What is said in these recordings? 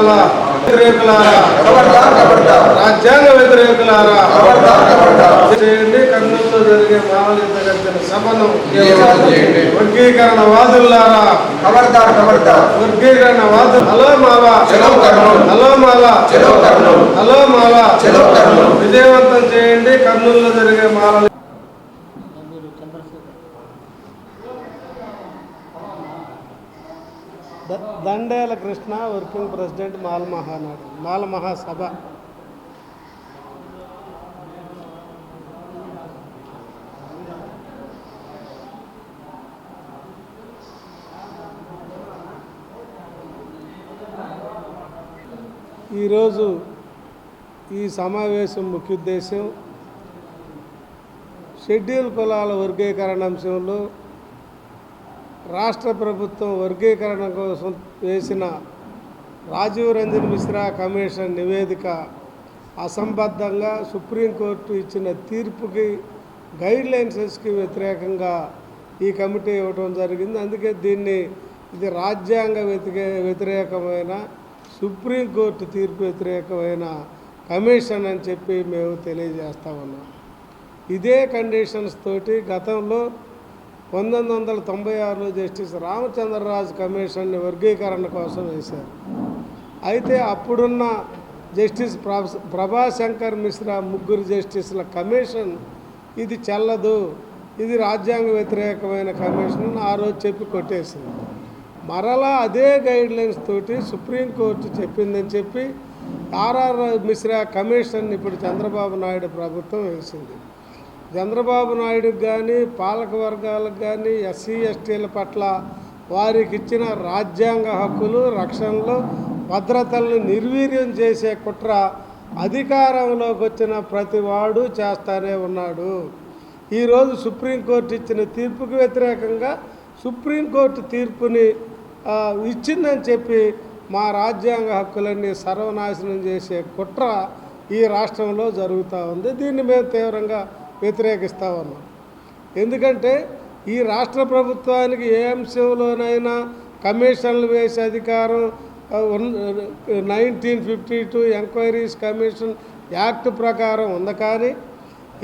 వ్యతిరేకులారా? రాజ్యాంగ వ్యతిరేకులారా? చేయండి కర్నూలులో జరిగే గర్జన సభను. వర్గీకరణ వాదులారా వర్గీకరణ వాదు hello Mala. Hello Mala hello Mala విజయవంతం చేయండి కర్నూలులో జరిగే మాలల దండేల కృష్ణ వర్కింగ్ ప్రెసిడెంట్ మాల మహానాడు మాల మహాసభ ఈరోజు ఈ సమావేశం ముఖ్య ఉద్దేశం షెడ్యూల్ కులాల వర్గీకరణ అంశంలో రాష్ట్ర ప్రభుత్వం వర్గీకరణ కోసం వేసిన రాజీవ్ రంజన్ మిశ్రా కమిషన్ నివేదిక అసంబద్ధంగా సుప్రీంకోర్టు ఇచ్చిన తీర్పుకి గైడ్ లైన్సెస్కి వ్యతిరేకంగా ఈ కమిటీ ఇవ్వడం జరిగింది. అందుకే దీన్ని ఇది రాజ్యాంగ వ్యతిరే వ్యతిరేకమైన సుప్రీంకోర్టు తీర్పు వ్యతిరేకమైన కమిషన్ అని చెప్పి మేము తెలియజేస్తా ఉన్నాం. ఇదే కండిషన్స్ తోటి గతంలో పంతొమ్మిది వందల తొంభై ఆరులో జస్టిస్ రామచంద్రరాజు కమిషన్ని వర్గీకరణ కోసం వేశారు. అయితే అప్పుడున్న జస్టిస్ ప్రభాశంకర్ మిశ్రా ముగ్గురు జస్టిస్ల కమిషన్ ఇది చెల్లదు ఇది రాజ్యాంగ వ్యతిరేకమైన కమిషన్ ఆ రోజు చెప్పి కొట్టేసింది. మరలా అదే గైడ్ లైన్స్ తోటి సుప్రీంకోర్టు చెప్పిందని చెప్పి ఆర్ఆర్ మిశ్రా కమిషన్ ఇప్పుడు చంద్రబాబు నాయుడు ప్రభుత్వం వేసింది. చంద్రబాబు నాయుడుకి కానీ పాలక వర్గాలకు కానీ ఎస్సీ ఎస్టీల పట్ల వారికి ఇచ్చిన రాజ్యాంగ హక్కులు రక్షణలు భద్రతలను నిర్వీర్యం చేసే కుట్ర అధికారంలోకి వచ్చిన ప్రతి వాడు చేస్తానే ఉన్నాడు. ఈరోజు సుప్రీంకోర్టు ఇచ్చిన తీర్పుకు వ్యతిరేకంగా సుప్రీంకోర్టు తీర్పుని ఇచ్చిందని చెప్పి మా రాజ్యాంగ హక్కులన్నీ సర్వనాశనం చేసే కుట్ర ఈ రాష్ట్రంలో జరుగుతూ ఉంది. దీన్ని మేము తీవ్రంగా వ్యతిరేకిస్తూ ఉన్నాం ఎందుకంటే ఈ రాష్ట్ర ప్రభుత్వానికి ఏ అంశంలోనైనా కమిషన్లు వేసే అధికారం nineteen fifty two enquiries commission act ప్రకారం ఉంది కానీ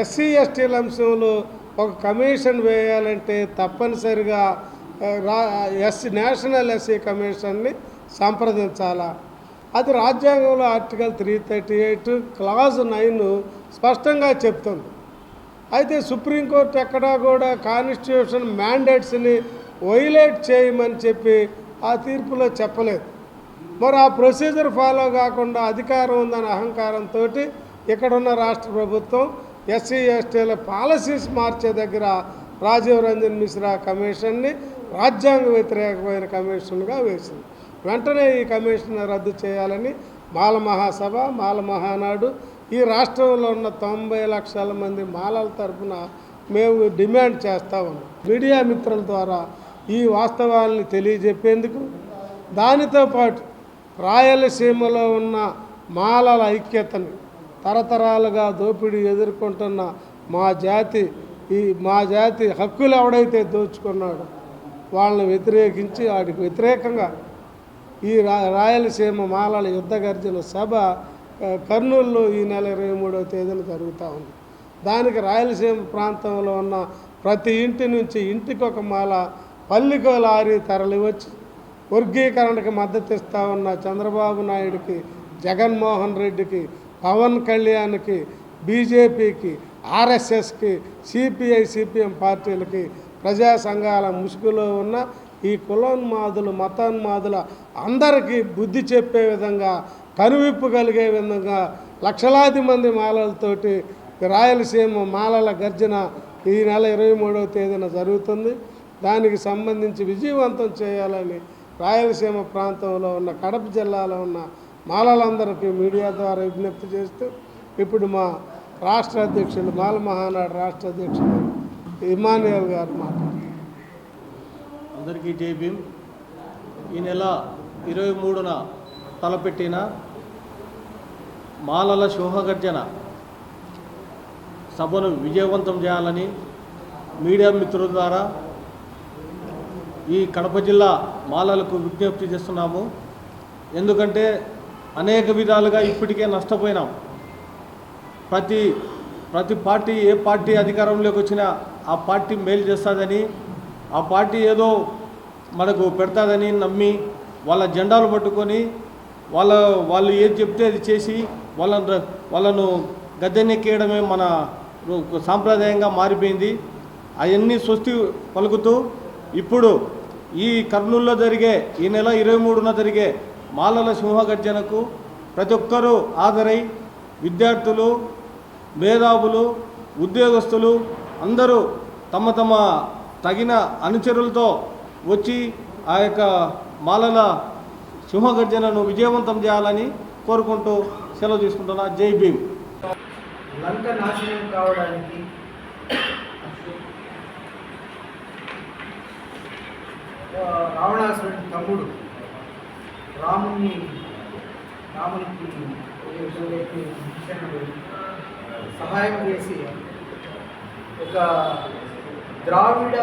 ఎస్సీ ఎస్టీల అంశంలో ఒక కమిషన్ వేయాలంటే తప్పనిసరిగా రా ఎస్ నేషనల్ ఎస్సీ కమిషన్ని సంప్రదించాలా. అది రాజ్యాంగంలో article three thirty eight clause nine స్పష్టంగా చెప్తుంది. అయితే సుప్రీంకోర్టు ఎక్కడా కూడా కాన్స్టిట్యూషన్ మ్యాండేట్స్ని వైలేట్ చేయమని చెప్పి ఆ తీర్పులో చెప్పలేదు. మరి ఆ ప్రొసీజర్ ఫాలో కాకుండా అధికారం ఉందన్న అహంకారంతో ఇక్కడున్న రాష్ట్ర ప్రభుత్వం ఎస్సీ ఎస్టీల పాలసీస్ మార్చే దగ్గర రాజీవ్ రంజన్ మిశ్రా కమిషన్ని రాజ్యాంగ వ్యతిరేకమైన కమిషన్గా వేసింది. వెంటనే ఈ కమిషన్ రద్దు చేయాలని మాల మహాసభ మాల మహానాడు ఈ రాష్ట్రంలో ఉన్న తొంభై లక్షల మంది మాలల తరపున మేము డిమాండ్ చేస్తా ఉన్నాం. మీడియా మిత్రుల ద్వారా ఈ వాస్తవాల్ని తెలియజెప్పేందుకు దానితో పాటు రాయలసీమలో ఉన్న మాలల ఐక్యతని తరతరాలుగా దోపిడీ ఎదుర్కొంటున్న మా జాతి ఈ మా జాతి హక్కులు ఎవడైతే దోచుకున్నాడో వాళ్ళని వ్యతిరేకించి వాడికి వ్యతిరేకంగా ఈ రాయలసీమ మాలల యుద్ధ గర్జన సభ కర్నూలులో ఈ నెల ఇరవై మూడవ తేదీన జరుగుతూ ఉంది. దానికి రాయలసీమ ప్రాంతంలో ఉన్న ప్రతి ఇంటి నుంచి ఇంటికి ఒక మాల పల్లికో లారీ తరలి వచ్చి వర్గీకరణకు మద్దతు ఇస్తా ఉన్న చంద్రబాబు నాయుడికి జగన్మోహన్ రెడ్డికి పవన్ కళ్యాణ్కి బీజేపీకి ఆర్ఎస్ఎస్కి సిపిఐ సిపిఎం పార్టీలకి ప్రజా సంఘాల ముసుగులో ఉన్న ఈ కులోన్మాదులు మతోన్మాదుల అందరికీ బుద్ధి చెప్పే విధంగా కనువిప్పు కలిగే విధంగా లక్షలాది మంది మాలలతోటి రాయలసీమ మాలల గర్జన ఈ నెల ఇరవై మూడవ తేదీన జరుగుతుంది. దానికి సంబంధించి విజయవంతం చేయాలని రాయలసీమ ప్రాంతంలో ఉన్న కడప జిల్లాలో ఉన్న మాలలందరికీ మీడియా ద్వారా విజ్ఞప్తి చేస్తూ ఇప్పుడు మా రాష్ట్ర అధ్యక్షులు మాల మహానాడు రాష్ట్ర అధ్యక్షులు ఇమానుయల్ గారు మాట్లాడుతారు అందరికీ జై ఈ నెల ఇరవై మూడున తలపెట్టిన మాలల శోభగర్జన సభను విజయవంతం చేయాలని మీడియా మిత్రుల ద్వారా ఈ కడప జిల్లా మాలలకు విజ్ఞప్తి చేస్తున్నాము. ఎందుకంటే అనేక విధాలుగా ఇప్పటికే నష్టపోయినాం. ప్రతి ప్రతి పార్టీ ఏ పార్టీ అధికారంలోకి వచ్చినా ఆ పార్టీ మేలు చేస్తుందని ఆ పార్టీ ఏదో మనకు పెడతాదని నమ్మి వాళ్ళ జెండాలు పట్టుకొని వాళ్ళ వాళ్ళు ఏది చెప్తే అది చేసి వాళ్ళను వాళ్ళను గద్దెనెక్కేయడమే మన సాంప్రదాయంగా మారిపోయింది. అవన్నీ స్వస్తి పలుకుతూ ఇప్పుడు ఈ కర్నూలులో జరిగే ఈ నెల ఇరవై మూడున జరిగే మాలల సింహగర్జనకు ప్రతి ఒక్కరూ హాజరై విద్యార్థులు మేధావులు ఉద్యోగస్తులు అందరూ తమ తమ తగిన అనుచరులతో వచ్చి ఆ యొక్క మాలల సింహగర్జనను విజయవంతం చేయాలని కోరుకుంటూ సెలవు తీసుకుంటున్నా. జై భీమ్. లంక నాశనం కావడానికి రావణాసురుడి తమ్ముడు రాముని రామునికి సహాయం చేసి ఒక ద్రావిడ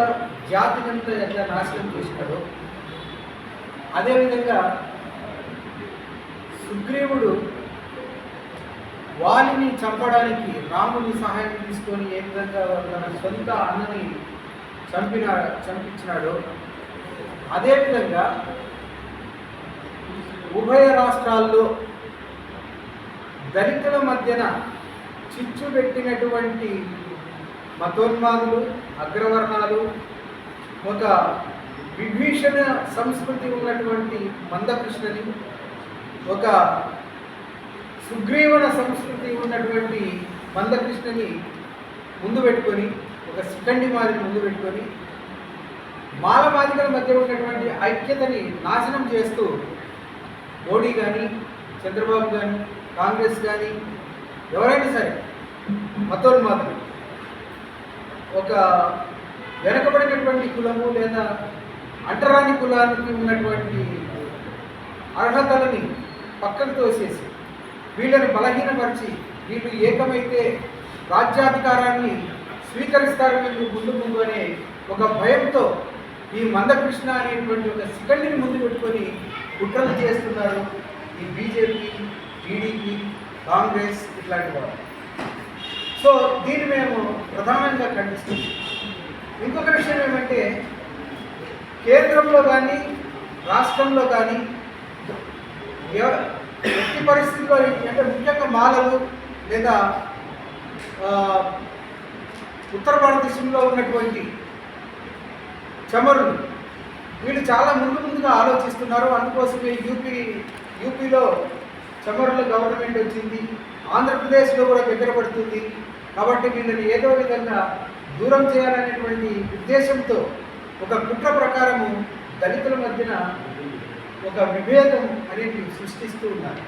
జాతినంతా ఎట్లా నాశనం చేసినాడో అదేవిధంగా సుగ్రీవుడు వాలిని చంపడానికి రాముని సహాయం తీసుకొని ఏ విధంగా తన సొంత అన్నని చంపిన చంపించినాడో అదేవిధంగా ఉభయ రాష్ట్రాల్లో దళితుల మధ్యన చిచ్చు పెట్టినటువంటి మతోన్మాదులు అగ్రవర్ణాలు ఒక విభీషణ సంస్కృతి ఉన్నటువంటి మందకృష్ణని ఒక సుగ్రీవన సంస్కృతి ఉన్నటువంటి మందకృష్ణని ముందు పెట్టుకొని ఒక శిఖండి మాదిరి ముందు పెట్టుకొని మాలమాదిగల మధ్య ఉన్నటువంటి ఐక్యతని నాశనం చేస్తూ మోడీ కానీ చంద్రబాబు కానీ కాంగ్రెస్ కానీ ఎవరైనా సరే మతోన్మాదులు ఒక వెనకబడినటువంటి కులము లేదా అంటరాని కులానికి ఉన్నటువంటి అర్హతలని పక్కకు తోసేసి వీళ్ళని బలహీనపరిచి వీళ్ళు ఏకమైతే రాజ్యాధికారాన్ని స్వీకరిస్తారు వీళ్ళు ముందు ముందు అనే ఒక భయంతో ఈ మందకృష్ణ అనేటువంటి ఒక సిగండిని ముందు పెట్టుకొని కుట్రలు చేస్తున్నారు. ఈ బీజేపీ టీడీపీ కాంగ్రెస్ ఇట్లాంటి వాళ్ళు. సో దీన్ని మేము ప్రధానంగా ఖండిస్తున్నాం. ఇంకొక విషయం ఏమంటే కేంద్రంలో కానీ రాష్ట్రంలో కానీ ఎట్టి పరిస్థితుల్లో అంటే ముఖ్యంగా మాలలు లేదా ఉత్తర భారతదేశంలో ఉన్నటువంటి చమరులు వీళ్ళు చాలా ముందు ముందుగా ఆలోచిస్తున్నారు. అందుకోసమే యూపీ యూపీలో చమరుల గవర్నమెంట్ వచ్చింది. ఆంధ్రప్రదేశ్లో కూడా దగ్గర పడుతుంది. కాబట్టి వీళ్ళని ఏదో విధంగా దూరం చేయాలనేటువంటి ఉద్దేశంతో ఒక కుట్ర ప్రకారము దళితుల మధ్యన ఒక విభేదం అనేది సృష్టిస్తూ ఉన్నారు.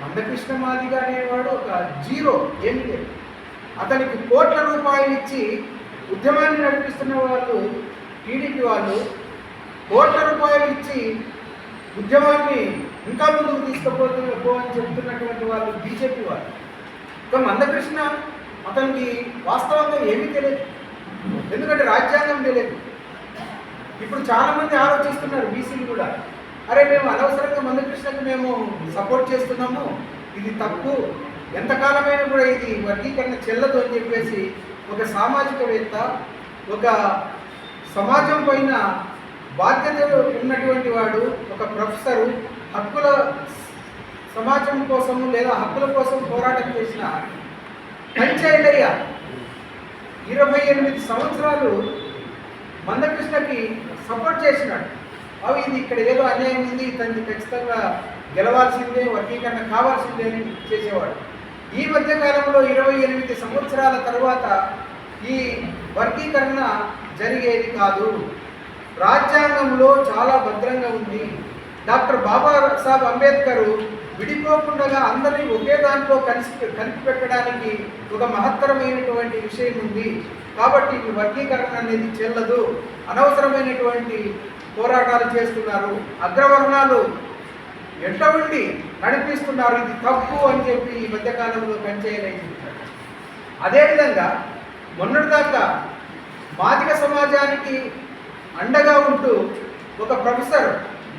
మందకృష్ణ మాదిగ అనేవాడు ఒక జీరో ఏమి లేదు. అతనికి కోట్ల రూపాయలు ఇచ్చి ఉద్యమాన్ని నడిపిస్తున్న వాళ్ళు టీడీపీ వాళ్ళు కోట్ల రూపాయలు ఇచ్చి ఉద్యమాన్ని ఇంకా ముందుకు తీసుకుపోతున్న పో అని చెప్తున్నటువంటి వాళ్ళు బీజేపీ వాళ్ళు. ఇక మందకృష్ణ అతనికి వాస్తవంగా ఏమీ తెలియదు. ఎందుకంటే రాజ్యాంగం తెలియదు. ఇప్పుడు చాలామంది ఆలోచిస్తున్నారు బీసీలు కూడా. అరే మేము అనవసరంగా మందకృష్ణకు మేము సపోర్ట్ చేస్తున్నాము. ఇది తప్పు. ఎంతకాలమైనా కూడా ఇది వర్గీకరణ చెల్లదు అని చెప్పేసి ఒక సామాజికవేత్త ఒక సమాజం పైన బాధ్యతలు ఉన్నటువంటి వాడు ఒక ప్రొఫెసరు హక్కుల సమాజం కోసము లేదా హక్కుల కోసం పోరాటం చేసిన పంచాయతయ్య ఇరవై ఎనిమిది సంవత్సరాలు మందకృష్ణకి సపోర్ట్ చేసినాడు. అవి ఇది ఇక్కడ ఏదో అన్యాయం ఉంది ఇతన్ని ఖచ్చితంగా గెలవాల్సిందే వర్గీకరణ కావాల్సిందే అని చేసేవాడు. ఈ మధ్య కాలంలో ఇరవై ఎనిమిది సంవత్సరాల తర్వాత ఈ వర్గీకరణ జరిగేది కాదు. రాజ్యాంగంలో చాలా భద్రంగా ఉంది. డాక్టర్ బాబాసాహెబ్ అంబేద్కర్ విడిపోకుండా అందరినీ ఒకే దాంట్లో కలిసి కలిపి పెట్టడానికి ఒక మహత్తరమైనటువంటి విషయం ఉంది. కాబట్టి ఈ వర్గీకరణ అనేది చెల్లదు. అనవసరమైనటువంటి పోరాటాలు చేస్తున్నారు అగ్రవర్ణాలు ఎంట ఉండి నడిపిస్తున్నారు ఇది తప్పు అని చెప్పి ఈ మధ్యకాలంలో కంచేయలేదు అదేవిధంగా మొన్నటిదాకా మాదిక సమాజానికి అండగా ఉంటూ ఒక ప్రొఫెసర్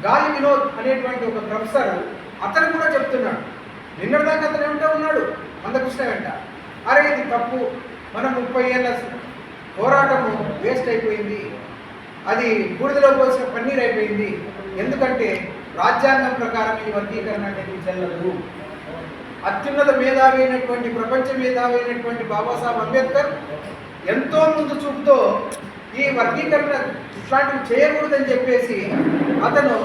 గాలి వినోద్ అనేటువంటి ఒక ప్రొఫెసర్ అతను కూడా చెప్తున్నాడు. నిన్నటిదాకా అతను ఏమిటో ఉన్నాడు? మందకృష్ణ వెంట అరే ఇది తప్పు. మనం ముప్పై ఏళ్ళ పోరాటము వేస్ట్ అయిపోయింది. అది బూడిదలో పోసిన పన్నీర్ అయిపోయింది. ఎందుకంటే రాజ్యాంగం ప్రకారం ఈ వర్గీకరణ అనేది చెల్లదు. అత్యున్నత మేధావి అయినటువంటి ప్రపంచ మేధావి అయినటువంటి బాబాసాహెబ్ అంబేద్కర్ ఎంతో ముందు చూపుతో ఈ వర్గీకరణ ఇట్లాంటివి చేయకూడదని చెప్పేసి అతను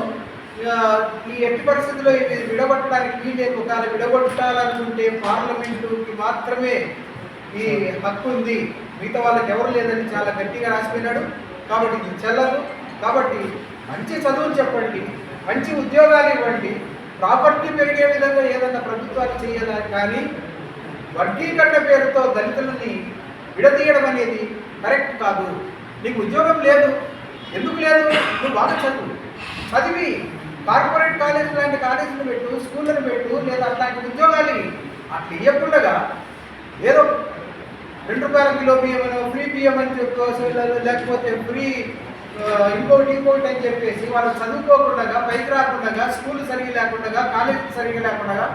ఈ ఎట్టి పరిస్థితుల్లో ఇది విడగొట్టడానికి వీలేదు ఒకవేళ విడగొట్టాలనుకుంటే పార్లమెంటుకి మాత్రమే ఈ హక్కు ఉంది. మిగతా వాళ్ళకి ఎవరు లేదని చాలా గట్టిగా రాసిపోయినాడు. కాబట్టి ఇది చెల్లదు కాబట్టి మంచి చదువులు చెప్పండి మంచి ఉద్యోగాలు ఇవ్వండి ప్రాపర్టీ పెరిగే విధంగా ఏదైనా ప్రభుత్వాలు చేయాలి కానీ వర్గీకరణ పేరుతో దళితులని విడదీయడం అనేది కరెక్ట్ కాదు. నీకు ఉద్యోగం లేదు. ఎందుకు లేదు? నువ్వు బాగా చదువు. చదివి కార్పొరేట్ కాలేజ్ లాంటి కాలేజీలు పెట్టు స్కూళ్ళను పెట్టు లేదా అట్లాంటి ఉద్యోగాలు అట్లా ఇవ్వకుండా ఏదో రెండు రూపాయల కిలో బియ్యం అని ఫ్రీ బియ్యం అని చెప్పేసి లేకపోతే ఫ్రీ ఇంకోటి ఇంకోటి అని చెప్పేసి వాళ్ళు చదువుకోకుండా పైకి రాకుండా స్కూల్ సరిగా లేకుండా కాలేజీ సరిగా లేకుండా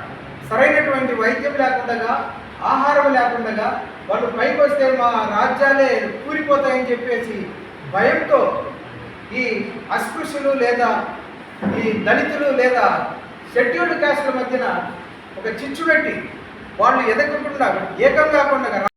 సరైనటువంటి వైద్యం లేకుండా ఆహారం లేకుండా వాళ్ళు పైకి వస్తే మా రాజ్యాలే కూలిపోతాయని చెప్పేసి భయంతో ఈ అస్పృశ్యులు లేదా ఈ దళితులు లేదా షెడ్యూల్డ్ క్యాస్ట్ల మధ్యన ఒక చిచ్చు పెట్టి వాళ్ళు ఎదగకుండా ఏకం కాకుండా